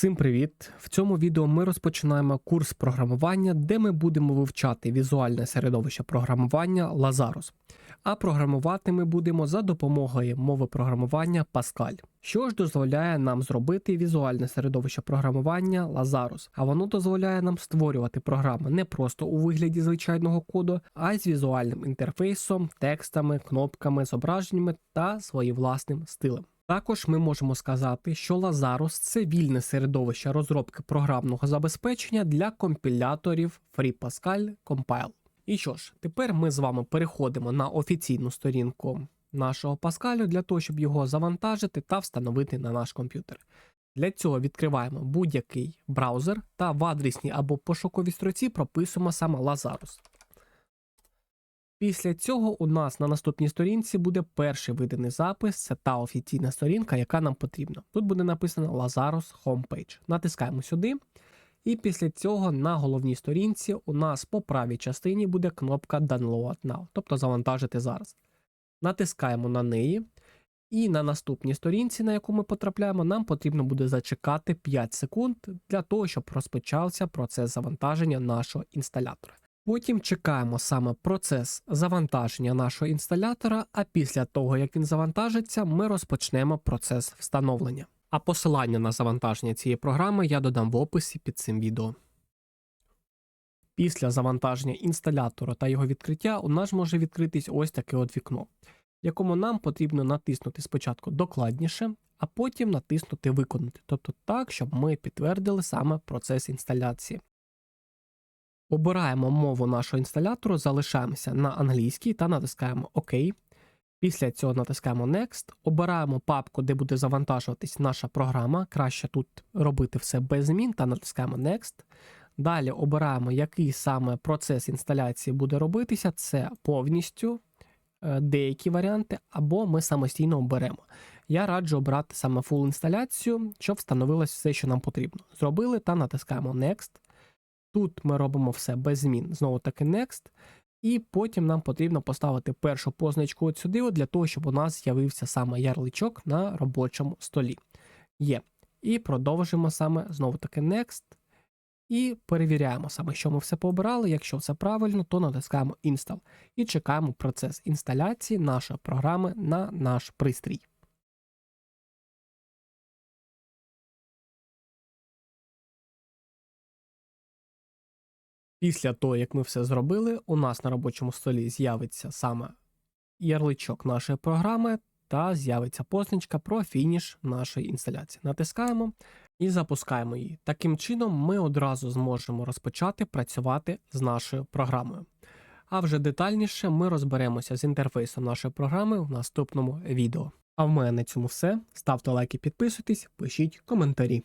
Всім привіт! В цьому відео ми розпочинаємо курс програмування, де ми будемо вивчати візуальне середовище програмування Lazarus. А програмувати ми будемо за допомогою мови програмування Pascal, що ж дозволяє нам зробити візуальне середовище програмування Lazarus. А воно дозволяє нам створювати програми не просто у вигляді звичайного коду, а й з візуальним інтерфейсом, текстами, кнопками, зображеннями та своїм власним стилем. Також ми можемо сказати, що Lazarus – це вільне середовище розробки програмного забезпечення для компіляторів Free Pascal Compile. І що ж, тепер ми з вами переходимо на офіційну сторінку нашого Pascal для того, щоб його завантажити та встановити на наш комп'ютер. Для цього відкриваємо будь-який браузер та в адресній або пошуковій строці прописуємо саме Lazarus. Після цього у нас на наступній сторінці буде перший виданий запис, це та офіційна сторінка, яка нам потрібна. Тут буде написано Lazarus Homepage. Натискаємо сюди. І після цього на головній сторінці у нас по правій частині буде кнопка Download Now, тобто завантажити зараз. Натискаємо на неї. І на наступній сторінці, на яку ми потрапляємо, нам потрібно буде зачекати 5 секунд для того, щоб розпочався процес завантаження нашого інсталятора. Потім чекаємо саме процес завантаження нашого інсталятора, а після того, як він завантажиться, ми розпочнемо процес встановлення. А посилання на завантаження цієї програми я додам в описі під цим відео. Після завантаження інсталятора та його відкриття у нас може відкритись ось таке от вікно, якому нам потрібно натиснути спочатку докладніше, а потім натиснути Виконати, тобто так, щоб ми підтвердили саме процес інсталяції. Обираємо мову нашого інсталятору, залишаємося на англійській та натискаємо ОК. Після цього натискаємо Next, обираємо папку, де буде завантажуватись наша програма. Краще тут робити все без змін та натискаємо Next. Далі обираємо, який саме процес інсталяції буде робитися. Це повністю е, деякі варіанти, або ми самостійно оберемо. Я раджу обрати саме full інсталяцію, щоб встановилось все, що нам потрібно. Зробили та натискаємо Next. Тут ми робимо все без змін. Знову таки Next. І потім нам потрібно поставити першу позначку от сюди, для того, щоб у нас з'явився саме ярличок на робочому столі. Є. І продовжуємо саме знову таки Next. І перевіряємо саме, що ми все пообирали. Якщо все правильно, то натискаємо Install. І чекаємо процес інсталяції нашої програми на наш пристрій. Після того, як ми все зробили, у нас на робочому столі з'явиться саме ярличок нашої програми та з'явиться позначка про фініш нашої інсталяції. Натискаємо і запускаємо її. Таким чином, ми одразу зможемо розпочати працювати з нашою програмою. А вже детальніше ми розберемося з інтерфейсом нашої програми в наступному відео. А в мене на цьому все. Ставте лайки, підписуйтесь, пишіть коментарі.